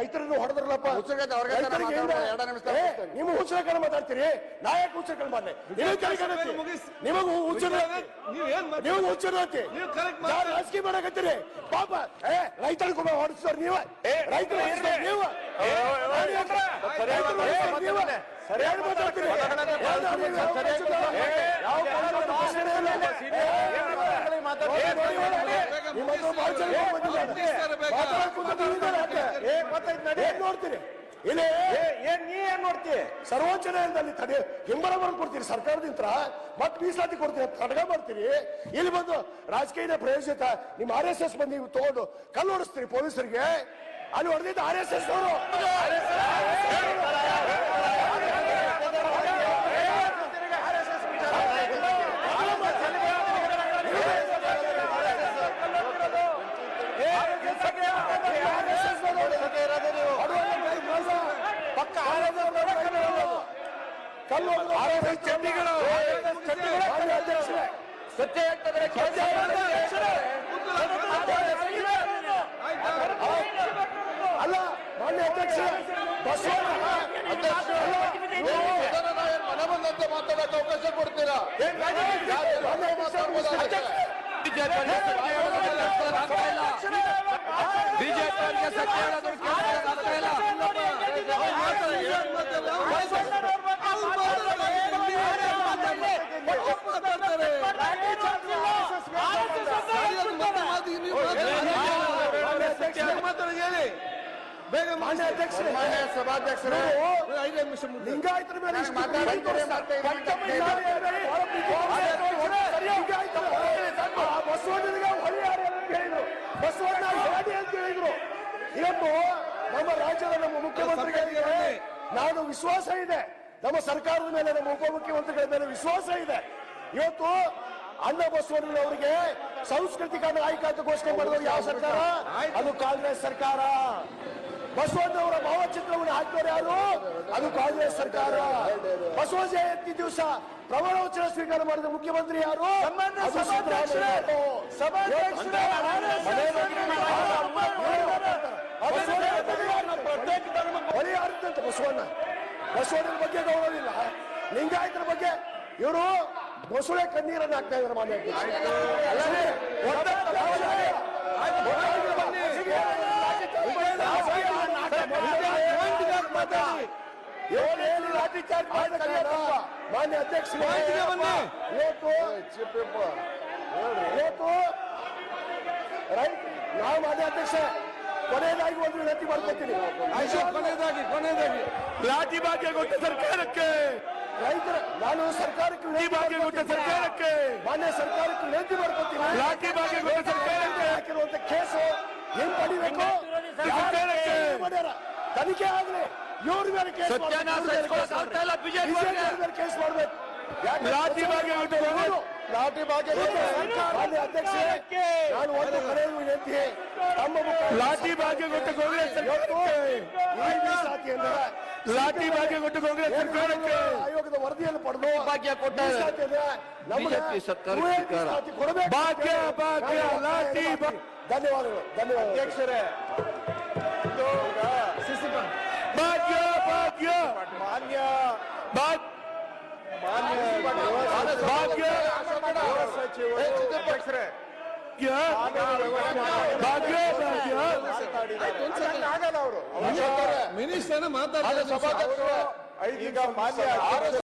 ರೈತರನ್ನು ಹೊಡೆದ್ರಲ್ಲಪ್ಪ ರೈತರಿಗೆ ಏ, ತಪ್ಪಿಸ್ತಾರೆ. ಮಾತಾಡ್ತೀರಿ ನಾ ಯಾಕೆ ಹುಚ್ಚರ ಕಲಿಕತ್ತಿ ಮುಗಿಸ್. ನಿಮಗೂ ಹುಚ್ಚರ ನೀವ್ ಹುಚ್ಚರತಿ ಮಾತಾಡ್ತೀರಿ. ರಾಜಕೀಯ ಮಾಡಕತ್ತೀರಿ ಪಾಪ ಏ ರೈತರ ಕೂಡ ಹೊಡಿಸ್ತಾರ ನೀವ ರೈತರು ನೀವ ಸರಿಯಾಗಿ ಮಾತಾಡ್ತೀರಿ ಯಾವ? ನೋಡ್ತೀರಿ? ಇಲ್ಲಿ. ಏನ್ ನೀ ಏನ್ ನೋಡ್ತಿ ಸರ್ವೋಚ್ಚ ನ್ಯಾಯಾಲಯದಲ್ಲಿ ತಡೆ ಹಿಂಬರ ಬರ್ ಕೊಡ್ತೀರಿ ಸರ್ಕಾರದಿಂದ ಮತ್ ಮೀಸಲಾತಿ ಕೊಡ್ತೀರಿ ತಡಗ ಮಾಡ್ತೀರಿ. ಇಲ್ಲಿ ಬಂದು ರಾಜಕೀಯದ ಪ್ರಯೋಜಿತ ನಿಮ್ಮ ಆರ್ ಎಸ್ ಎಸ್ ಬಂದು ನೀವು ತಗೊಂಡು ಕಲ್ಲು ಹೊಡಿಸ್ತೀರಿ ಪೊಲೀಸರಿಗೆ. ಅಲ್ಲಿ ಹೊಡೆದಿದ್ದ ಆರ್ ಎಸ್ ಎಸ್ ಅವರು ಅಲ್ಲ ಮಾನ್ಯ ಅಧ್ಯಕ್ಷ ಮನಬಂದಂತೆ ಮನೆ ಬಂದಂತೆ ಮಾತಾಡಕ್ಕೆ ಅವಕಾಶ ಕೊಡ್ತೀರಾ ಬಿಜೆಪಿ ಇಲ್ಲ ಬೇಗ ಮಾನ್ಯ ಅಧ್ಯಕ್ಷರೇ. ಮಾನ್ಯ ಸಭಾಧ್ಯಕ್ಷರೇ. ಐದು ನಿಮಿಷ ಲಿಂಗಾಯತರ ಮೇಲೆ ಇಷ್ಟು ಮಾತಾಡಿ, ಪ್ರೀತಿ ಮತ್ತೆ ಇದು ಪಂಚ ಮಹಿಳೆಯರೇ ಬಹಳ ಪ್ರೀತಿ ಸರಿಯಾಗಿ ಆಯ್ತಲ್ಲ? ಆ ಬಸವಣ್ಣನಿಗೆ ಹೊಳಿ ಅಂತ ಹೇಳಿದ್ರು. ಬಸವಣ್ಣ ಹೇಳಿ ಅಂತ ಹೇಳಿದ್ರು. ಇವತ್ತು ನಮ್ಮ ರಾಜ್ಯದ ನಮ್ಮ ಮುಖ್ಯಮಂತ್ರಿಗಳಿಗೆ ನಾನು ವಿಶ್ವಾಸ ಇದೆ. ನಮ್ಮ ಸರ್ಕಾರದ ಮೇಲೆ ನಮ್ಮ ಉಪಮುಖ್ಯಮಂತ್ರಿಗಳ ಮೇಲೆ ವಿಶ್ವಾಸ ಇದೆ. ಇವತ್ತು ಅನ್ನ ಬಸವಣ್ಣನವರಿಗೆ ಸಾಂಸ್ಕೃತಿಕ ನಾಯಕ ಅಂತ ಘೋಷಣೆ ಮಾಡಿದವರು ಯಾವ ಸರ್ಕಾರ? ಅದು ಕಾಂಗ್ರೆಸ್ ಸರ್ಕಾರ. ಬಸವಣ್ಣವರ ಭಾವಚಿತ್ರವನ್ನು ಹಾಕಿದವರು ಯಾರು? ಅದು ಕಾಂಗ್ರೆಸ್ ಸರ್ಕಾರ. ಬಸವ ಜಯಂತಿ ದಿವಸ ಪ್ರಮಾಣ ವಚನ ಸ್ವೀಕಾರ ಮಾಡಿದ ಮುಖ್ಯಮಂತ್ರಿ ಯಾರು? ಬಸವಣ್ಣ ಬಸವಣ್ಣನ ಬಗ್ಗೆ ಗೌರವಿಲ್ಲ ಲಿಂಗಾಯತರ ಬಗ್ಗೆ ಇವರು ಬಸಳೆ ಕಣ್ಣೀರನ್ನು ಹಾಕ್ತಾ ಇದ್ದಾರೆ ಮಾನ್ಯ ಲಾಠಿ ಚಾರ್ಜ್ ಮಾನ್ಯ ಅಧ್ಯಕ್ಷ ರೈತ ನಾವು ಮಾನ್ಯ ಅಧ್ಯಕ್ಷ ಕೊನೆಯದಾಗಿ ಒಂದು ವಿನಂತಿ ಮಾಡ್ಕೊತೀನಿ. ಕೊನೆಯದಾಗಿ ಕೊನೆಯದಾಗಿ. ಲಾಠಿ ಭಾಗ್ಯ ಗೊತ್ತು ಸರ್ಕಾರಕ್ಕೆ. ರೈತರ ನಾನು ಸರ್ಕಾರಕ್ಕೆ ಲಾಠಿ ವಿನಂತಿ ಭಾಗ್ಯ ಕೊಟ್ಟ ಮಾಡ್ಕೊತೀನಿ. ಸರ್ಕಾರಕ್ಕೆ. ಮಾನ್ಯ ಸರ್ಕಾರಕ್ಕೆ ವಿನಂತಿ ಮಾಡ್ಕೊತೀನಿ ಲಾಠಿ ಭಾಗ್ಯ ಕೊಟ್ಟ ಸರ್ಕಾರಕ್ಕೆ. ಹಾಕಿರುವಂತ ಕೇಸು ಏನ್ ಪಡಿಬೇಕು? ಸರ್ಕಾರಕ್ಕೆ. ಮಾಡ್ಯಾರ ತನಿಖೆ ಆಗ್ಲಿ ಇವ್ರ ಮೇಲೆ ಕೇಸ್ ಸತ್ಯಾನಾಶ ಇಟ್ಕೊಳಕ್ ಆಗ್ತಾ ಇಲ್ಲ ಬಿಜೆಪಿ ಅವ್ರಿಗೆ. ಕೇಸ್ ಮಾಡ್ಬೇಕು. ಯಾಕೆ? ಲಾಠಿ ಭಾಗ್ಯ ಕೊಟ್ಟ ಹೌದು. ಲಾಠಿ ಭಾಗ್ಯ ಕೊಟ್ಟ ಮಾನ್ಯ ಅಧ್ಯಕ್ಷೆ ನಾನು ಒಂದು ಕರೆ ವಿನಂತಿ. ತಮ್ಮ ಮುಖ ಲಾಠಿ ಭಾಗ್ಯ ಕೊಟ್ಟ ಕಾಂಗ್ರೆಸ್ ಸರ್ಕಾರಕ್ಕೆ. ಈ ಮೀಸಲಾತಿಯನ್ನ ಲಾಠಿ ಭಾಗ್ಯ ಕೊಟ್ಟ ಕಾಂಗ್ರೆಸ್ ಸರ್ಕಾರಕ್ಕೆ. ಆಯೋಗದ ವರದಿಯನ್ನು ಪಡೆದು ಭಾಗ್ಯ ಕೊಟ್ಟಾರೆ. ಮೀಸಲಾತಿಯನ್ನ ನಮಗೆ ಬಿಜೆಪಿ ಸರ್ಕಾರ ಯುಎ ಸರ್ಕಾರ. ಮೀಸಲಾತಿ ಕೊಡಬೇಕು. ಭಾಗ್ಯ, ಭಾಗ್ಯ, ನಾನು ಲಾಠಿ ಭಾ- ಧನ್ಯವಾದಗಳು ಧನ್ಯವಾದಗಳು. ಅಧ್ಯಕ್ಷರೇ. ಭಾಗ್ಯ ಭಾಗ್ಯ. ಮಾನ್ಯ. ಭಾಗ್ಯ. ಭಾಗ್ಯ. ಅಧ್ಯಕ್ಷರೇ. ಭಾಗ್ಯ. ಭಾಗ್ಯ. ಆಗಲ್ಲ ಅವರು. ಮಿನಿಸ್ಟರ್ ಮಾತಾಡ್ತಾರೆ. ಸಭಾಧ್ಯಕ್ಷರು ಈಗ ಮಾನ್ಯ